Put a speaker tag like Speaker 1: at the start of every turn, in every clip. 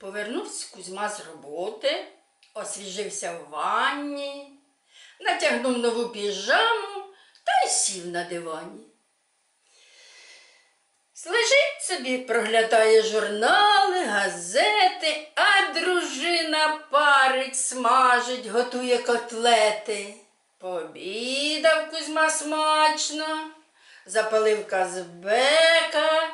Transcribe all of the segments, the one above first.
Speaker 1: Повернувся Кузьма з роботи, освіжився в ванні, натягнув нову піжаму та й сів на дивані. Лежить собі, проглядає журнали, газети, а дружина парить, смажить, готує котлети. Пообідав Кузьма смачно, запалив казбека.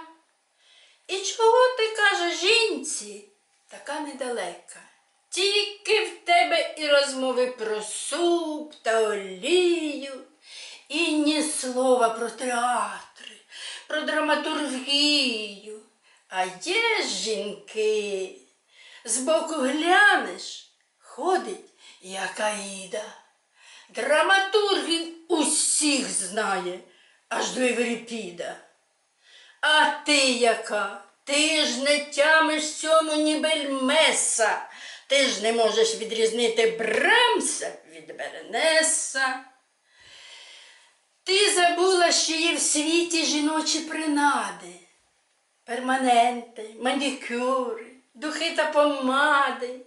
Speaker 1: І чого ти каже жінці, така недалека? Тільки в тебе і розмови про суп та олію, і ні слова про театри, про драматургію. А є жінки, збоку глянеш, ходить як Аїда. Драматургів усіх знає, аж до Єврипіда. А ти яка? Ти ж не тямиш цьому ні бельмеса. Ти ж не можеш відрізнити Брамса від Беренеса. Ти забула, що є в світі жіночі принади, перманенти, манікюри, духи та помади.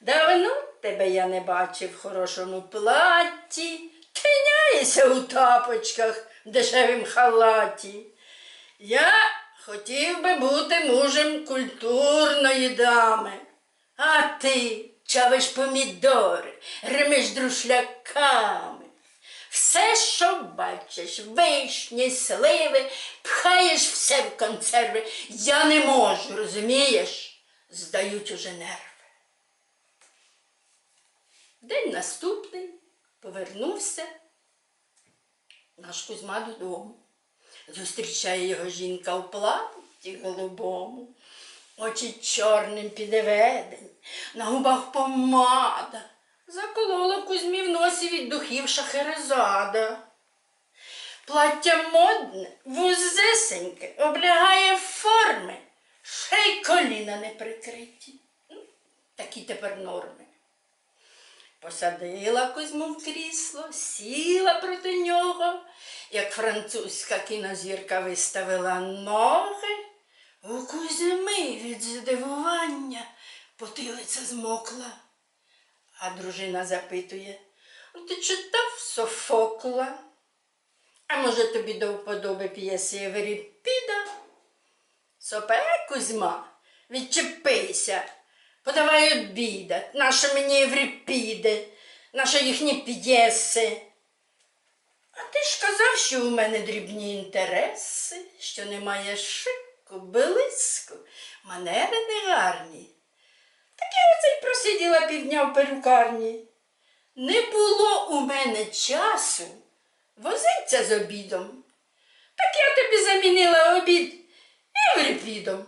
Speaker 1: Давно тебе я не бачив в хорошому платі, тиняєшся у тапочках в дешевім халаті. Я хотів би бути мужем культурної дами, а ти чавиш помідори, римиш друшляками. Все, що бачиш, вишні, сливи, пхаєш все в консерви. Я не можу, розумієш? Здають уже нерви. День наступний повернувся наш Кузьма додому. Зустрічає його жінка в платі голубому, очі чорним підведені, на губах помада. Заколола Кузьмі в носі від духів шахерезада. Плаття модне, вузесеньке, облягає форми, ще й коліна не прикриті. Ну, Такі тепер норми. Посадила Кузьму в крісло, сіла проти нього, як французька кінозірка виставила ноги. У Кузьми від здивування потилиця змокла. А дружина запитує, «Ну, ти читав Софокла? А може тобі до вподоби п'єси Евріпіда? Сопе, Кузьма, відчепися, подавай обідать, нащо мені Евріпіди, нащо їхні п'єси. А ти ж казав, що у мене дрібні інтереси, що немає шику, блиску, манери негарні. Так я оце й просиділа півдня в перукарні. Не було у мене часу возиться з обідом. Так я тобі замінила обід і Евріпідом.